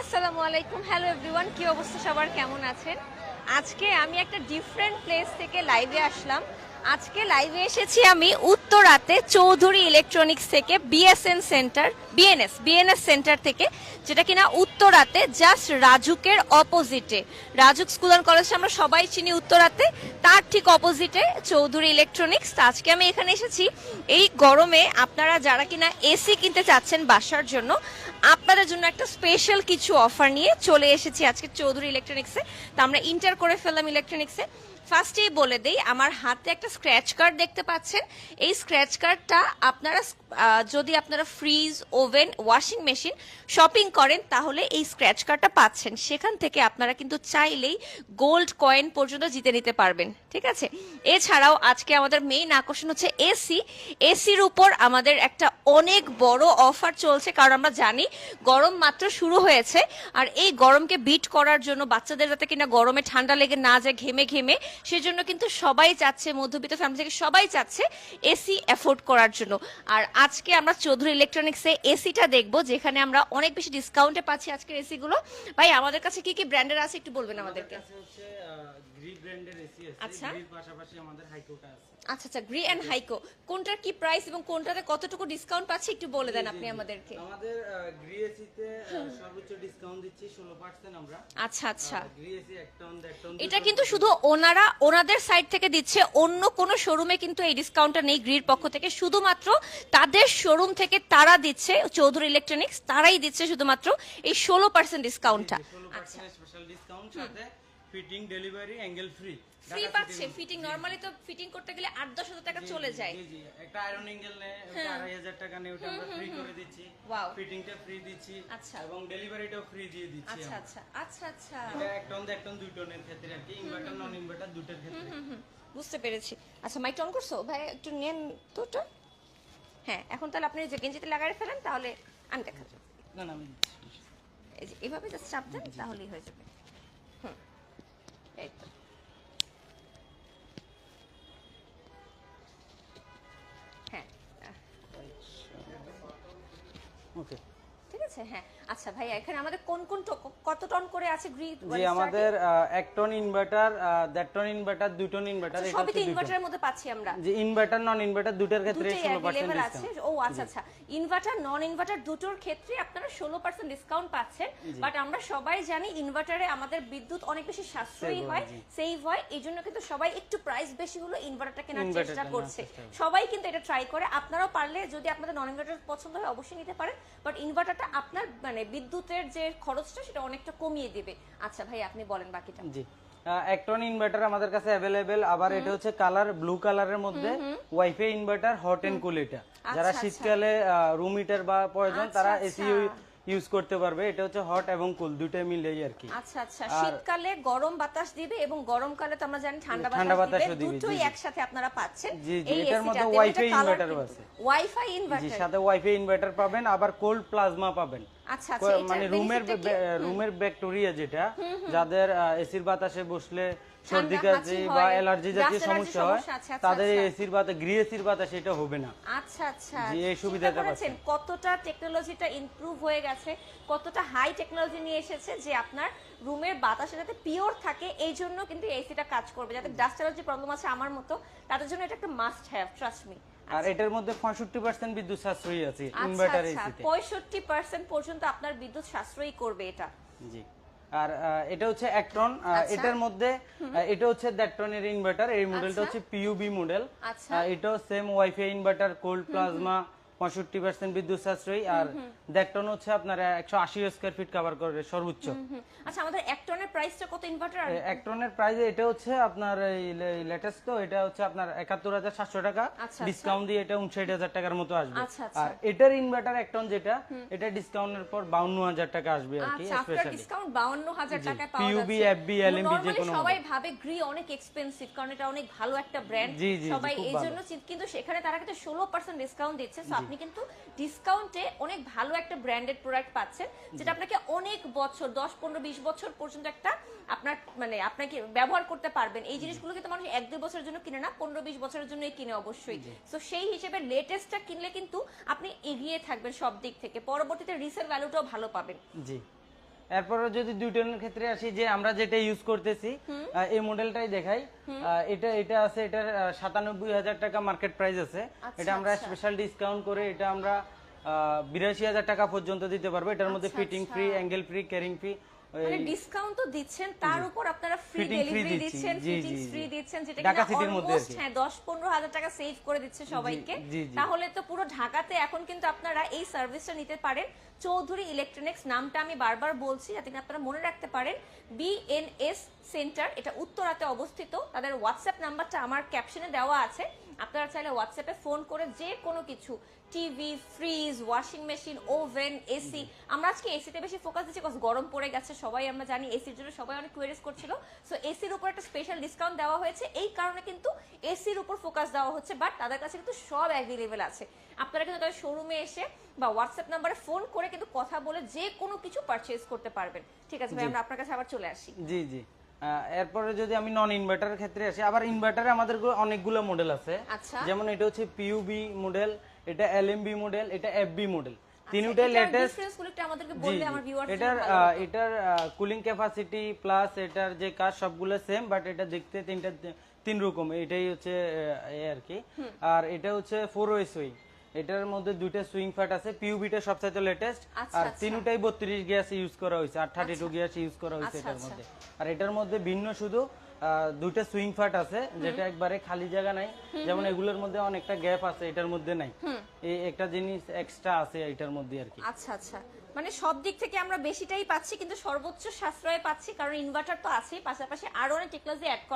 আসসালামু আলাইকুম। Hello everyone কি অবস্থা সবার? কেমন আছেন? আজকে আমি একটা ডিফারেন্ট প্লেস থেকে লাইভে আসলাম। আজকে লাইভে এসেছি আমি উত্তরাতে চৌধুরী ইলেকট্রনিক্স থেকে BSN centre BNS BNS centre থেকে, যেটা কিনা উত্তরাতে জাস্ট রাজুকের অপোজিটে রাজুক স্কুল অ্যান্ড কলেজ আমরা সবাই চিনি উত্তরাতে, তার ঠিক অপোজিটে চৌধুরী ইলেকট্রনিক্স তো আজকে আমি এখানে এসেছি। এই গরমে আপনারা যারা কিনা এসি কিনতে চাচ্ছেন বাসার জন্য, আপনাদের জন্য একটা স্পেশাল কিছু অফার নিয়ে চলে এসেছি আজকে চৌধুরী ইলেকট্রনিক্সে তা আমরা ইন্টার করে ফেললাম ইলেকট্রনিক্সে ফার্স্টেই বলে দেই, আমার হাতে একটা স্ক্র্যাচ কার্ড দেখতে পাচ্ছেন। এই স্ক্র্যাচ কার্ডটা আপনারা যদি আপনারা fridge oven washing machine shopping করেন, তাহলে এই স্ক্র্যাচ কার্ডটা পাচ্ছেন। সেখান থেকে আপনারা কিন্তু চাইলেই গোল্ড কয়েন পর্যন্ত জিতে নিতে পারবেন, ঠিক আছে? এছাড়াও আজকে আমাদের মেইন আকর্ষণ হচ্ছে এসি এসির উপর আমাদের একটা অনেক বড় অফার চলছে, কারণ আমরা জানি গরম মাত্র শুরু হয়েছে, আর এই গরমকে বিট করার জন্য বাচ্চাদের যাতে কিনা গরমে ঠান্ডা লেগে না যায়, ঘেমে ঘেমে সেজন্য কিন্তু সবাই চাচ্ছে মধ্যবিত্ত ফ্যামিলি থেকে সবাই চাচ্ছে এসি অ্যাফোর্ড করার জন্য। আর আজকে আমরা চৌধুরী ইলেকট্রনিক্সে এসিটা দেখব যেখানে আমরা অনেক বেশি ডিসকাউন্টে পাচ্ছি আজকের এসিগুলো ভাই আমাদের কাছে কি কি ব্র্যান্ডের আছে একটু বলবেন আমাদেরকে? আচ্ছা। আচ্ছা আচ্ছা গ্রি অ্যান্ড হাইকো কোনটার কি প্রাইস এবং কোনটাতে কতটুকু ডিসকাউন্ট পাচ্ছি একটু বলে দেন আপনি আমাদেরকে। আমাদের গ্রি সর্বোচ্চ ডিসকাউন্ট দিচ্ছি 16% আমরা। আচ্ছা আচ্ছা। এটা কিন্তু শুধু ওনারা ওনাদের সাইড থেকে দিচ্ছে। অন্য কোন শোরুমে কিন্তু এই ডিসকাউন্টটা নেই গ্রির পক্ষ থেকে। শুধুমাত্র তাদের শোরুম থেকে তারা দিচ্ছে চৌধুরী ইলেকট্রনিক্স তারাই দিচ্ছে শুধুমাত্র এই ষোলো পার্সেন্ট ডিসকাউন্টটা আচ্ছা। স্পেশাল ডিসকাউন্ট সাথে fitting delivery angle free free পাচ্ছে ফিটিং নরমালি তো ফিটিং করতে গেলে আট দশ হাজার টাকা চলে যায়। জি জি। একটা আয়রন অ্যাঙ্গেল নে ওটা আড়াই হাজার টাকা নেই ওটা আমরা ফ্রি করে দিচ্ছি। Wow. ফিটিংটা ফ্রি দিচ্ছি আচ্ছা। এবং ডেলিভারিটাও ফ্রি দিয়ে দিচ্ছি আচ্ছা। আচ্ছা আচ্ছা আচ্ছা। এটা এক টন দেড় টন দুই টনের ক্ষেত্রে আর কি ইনভার্টার নন ইনভার্টার দুটোর ক্ষেত্রে। বুঝতে পেরেছি। আচ্ছা মাইক অন করছ? ভাই একটু নেন তো ওটা। হ্যাঁ এখন তাহলে আপনি যে গেঞ্জিতে লাগাই ফেলেন তাহলে আমি দেখা যাবে না না আমি এই যে এভাবে জাস্ট চাপ দেন তাহলেই হয়ে যাবে। এই তো হ্যাঁ আহ, ওকে ঠিক আছে হ্যাঁ। আচ্ছা ভাইয়া এখানে আমাদের কোন কোন কত টন করে আছে গ্রি জি আমাদের আহ, এক টন ইনভার্টার দেড় টন ইনভার্টার দুই টন ইনভার্টার এটা আচ্ছা, সবই দুই টন। ইনভার্টারের মধ্যে পাচ্ছি আমরা। যে ইনভার্টার নন ইনভার্টার দুটার ক্ষেত্রে দুটোই ষোলো পার্সেন্ট অ্যাভেলেবেল আছে। ও আচ্ছা আচ্ছা। ইনভার্টার নন ইনভার্টার দুটোর ক্ষেত্রে আপনারা ষোলো পার্সেন্ট ডিসকাউন্ট পাচ্ছেন। বাট আমরা সবাই জানি ইনভার্টারে আমাদের বিদ্যুৎ অনেক বেশি সাশ্রয়ী হয়, হয় সেভ হয়। এই জন্য কিন্তু সবাই একটু প্রাইস বেশি হলো ইনভার্টারটা কেনার চেষ্টা করছে। সবাই কিন্তু এটা ট্রাই করে। আপনারাও পারলে যদি আপনাদের নন ইনভার্টার পছন্দ হয় অবশ্যই নিতে পারেন। বাট ইনভার্টারটা আপনার মানে বিদ্যুতের যে খরচটা সেটা অনেকটা কমিয়ে দেবে। আচ্ছা ভাই আপনি বলেন বাকিটা। জি। একটন ইনভার্টার আমাদের কাছে অ্যাভেলেবেল আবার এটা হচ্ছে কালার ব্লু কালারের মধ্যে wifi inverter hot and cool এটা। যারা আচ্ছা, শীতকালে রুম হিটার বা প্রয়োজন আচ্ছা, তারা আচ্ছা। এসি ইউজ করতে পারবে। এটা হচ্ছে হট এবং কুল দুটোই মিলেই আর কি। আচ্ছা আচ্ছা। শীতকালে গরম বাতাস দিবে এবং গরমকালে তো আমরা জানি ঠান্ডা ঠান্ডা বাতাস বাতাসও দিবে। দুটোই একসাথে আপনারা পাচ্ছেন। জি, জি, এটার মধ্যে ওয়াইফাই কিন্তু- আছে। ওয়াইফাই ইনভার্টার জি ইনভার্টার সাথে ওয়াইফাই ইনভার্টার পাবেন আবার কোল্ড প্লাজমা পাবেন। আচ্ছা আচ্ছা মানে রুমের? রুমের ব্যাকটেরিয়া যেটা যাদের এসির বাতাসে বসলে সর্দি কাশি বা অ্যালার্জি জাতীয় সমস্যা হয় আচ্ছা, তাদের। এসির বাতাস গৃহ এসির বাতাস এটা হবে না আচ্ছা আচ্ছা এই সুবিধাটা পাচ্ছেন কতটা টেকনোলজিটা ইমপ্রুভ হয়ে গেছে কতটা হাই টেকনোলজি নিয়ে এসেছে যে আপনার রুমের বাতাসে যাতে পিওর থাকে এই জন্য কিন্তু এসিটা কাজ করবে। যাতে ডাস্ট অ্যালার্জি প্রবলেম আছে আমার মতো তাদের জন্য এটা একটা মাস্ট হ্যাভ ট্রাস্ট মি আর এটার মধ্যে পঁয়ষট্টি পার্সেন্ট বিদ্যুৎ সাশ্রয়ী আছে আচ্ছা ইনভার্টার আচ্ছা। এসিতে পঁয়ষট্টি পার্সেন্ট পর্যন্ত আপনার বিদ্যুৎ সাশ্রয়ী করবে এটা। জি। আর এটা হচ্ছে এক টন আচ্ছা। এটার মধ্যে এটা হচ্ছে দেড় টনের ইনভার্টার এই মডেলটা আচ্ছা। হচ্ছে পিইউবি মডেল আচ্ছা। এটাও same wifi inverter cold plasma পঁয়ষট্টি পার্সেন্ট বিদ্যুৎ সাশ্রয়ী আর দেড় টন হচ্ছে আপনার একশো আশি স্কোয়ার ফিট কভার করে সর্বোচ্চ আচ্ছা আমাদের এক টনের প্রাইসটা কত ইনভার্টার এক টনের প্রাইস এটা হচ্ছে আপনার লেটেস্ট তো এটা হচ্ছে আপনার একাত্তর হাজার সাতশো টাকা। আচ্ছা, ডিসকাউন্ট দিয়ে এটা উনষাট হাজার টাকার মতো আসবে। আচ্ছা, আচ্ছা। আর এটার ইনভার্টার এক টন যেটা এটা ডিসকাউন্টের পর বাউন্ন হাজার টাকা আসবে আর কি আচ্ছা স্পেশালি ডিসকাউন্ট 52000 জি, টাকায় পাওয়া যাচ্ছে। FB, LMB যে কোনো সবাই ভাবে গ্রি অনেক এক্সপেন্সিভ কারণ এটা অনেক ভালো একটা ব্র্যান্ড সবাই এই জন্য কিন্তু সেখানে তারা কিন্তু 16% ডিসকাউন্ট দিচ্ছে। আপনি কিন্তু ডিসকাউন্টে অনেক ভালো একটা ব্র্যান্ডেড প্রোডাক্ট পাচ্ছেন যেটা আপনাকে অনেক বছর দশ পনেরো বিশ বছর পর্যন্ত একটা আপনার মানে আপনাকে ব্যবহার করতে পারবেন। এই জিনিসগুলো কিন্তু মানুষ এক দুই বছরের জন্য কিনে না 15 20 বছরের জন্যই কিনে অবশ্যই। তো সেই হিসেবে লেটেস্টটা কিনলে কিন্তু আপনি এগিয়ে থাকবেন সব দিক থেকে। পরবর্তীতে রিসেল ভ্যালুটাও ভালো পাবেন। জি। এরপরে যদি দুই টনের ক্ষেত্রে আসি যে আমরা যেটা ইউজ করতেছি এই মডেলটাই দেখাই। এটা এটা আছে এটার সাতানব্বই হাজার টাকা মার্কেট প্রাইস আছে। আচ্ছা, এটা আমরা আচ্ছা। স্পেশাল ডিসকাউন্ট করে এটা আমরা বিরাশি হাজার টাকা পর্যন্ত দিতে পারব। এটার মধ্যে আচ্ছা, ফিটিং আচ্ছা। Free angle free carrying free মানে ডিসকাউন্ট তো দিচ্ছেন তার উপর আপনারা ফ্রি ডেলিভারি দিচ্ছেন জি, ফিটিং জি, জি। ফ্রি দিচ্ছেন যেটা ঢাকা কিনা সিটির মধ্যে অলমোস্ট হ্যাঁ 10 15 হাজার টাকা সেভ করে দিচ্ছে সবাইকে। তাহলে তো পুরো ঢাকাতে এখন কিন্তু আপনারা এই সার্ভিসটা নিতে পারেন। চৌধুরী ইলেকট্রনিক্স নামটা আমি বারবার বলছি যাতে আপনারা মনে রাখতে পারেন। বিএনএস সেন্টার এটা উত্তরাতে অবস্থিত। তাদের হোয়াটসঅ্যাপ নাম্বারটা আমার ক্যাপশনে দেওয়া আছে। আপনারা চাইলে হোয়াটসঅ্যাপে ফোন করে যে কোনো কিছু TV fridge washing machine oven AC আমরা আজকে এসিতে বেশি ফোকাস দিচ্ছি কজ গরম পড়ে গেছে সবাই আমরা জানি এসির জন্য সবাই অনেক কোয়েরিজ করছিল। সো এসির উপর একটা স্পেশাল ডিসকাউন্ট দেওয়া হয়েছে। এই কারণে কিন্তু এসির উপর ফোকাস দেওয়া হচ্ছে বাট তাদের কাছে কিন্তু সব অ্যাভেলেবেল আছে। আপনারা কিন্তু তাদের শোরুমে এসে বা হোয়াটসঅ্যাপ নাম্বারে ফোন করে কিন্তু কথা বলে যে কোনো কিছু পারচেজ করতে পারবেন। ঠিক আছে ভাই আমরা আপনার কাছে আবার চলে আসি। জি জি। এরপরে যদি আমি নন ইনভার্টারের ক্ষেত্রে আসি আবার ইনভার্টারে আমাদের অনেকগুলো মডেল আছে। আচ্ছা। যেমন এটা হচ্ছে পিইউবি মডেল এটা এলএমবি মডেল এটা এফবি মডেল লেটেস্ট বললে আমার ভিউয়ার্স এটার এটার কুলিং ক্যাপাসিটি প্লাস এটার যে কাজ সবগুলো সেম বাট এটা দেখতে তিনটা তিন রকম। এটাই হচ্ছে এই আর কি। আর এটা হচ্ছে ফোর ওয়ে সুইং এটার মধ্যে দুইটা সুইং ফ্যাট আছে পিউবিটা সবচেয়ে লেটেস্ট আচ্ছা, আর আচ্ছা। তিনটাই বত্রিশ গ্যাস ইউজ করা হয়েছে আর থার্টি টু গ্যাস ইউজ করা হয়েছে আচ্ছা, এটার আচ্ছা। মধ্যে। আর এটার মধ্যে ভিন্ন শুধু দুইটা সুইং ফ্যাট আছে যেটা একবারে খালি জায়গা নাই। যেমন এগুলোর মধ্যে অনেকটা গ্যাপ আছে এটার মধ্যে নাই। এই একটা জিনিস এক্সট্রা আছে এটার মধ্যে আর কি। আচ্ছা আচ্ছা। মানে সব দিক থেকে আমরা বেশিটাই পাচ্ছি কিন্তু সর্বোচ্চ সাশ্রয় পাচ্ছি কারণ ইনভার্টার তো আছেই পাশাপাশি আরও অনেক টেকনোলজি অ্যাড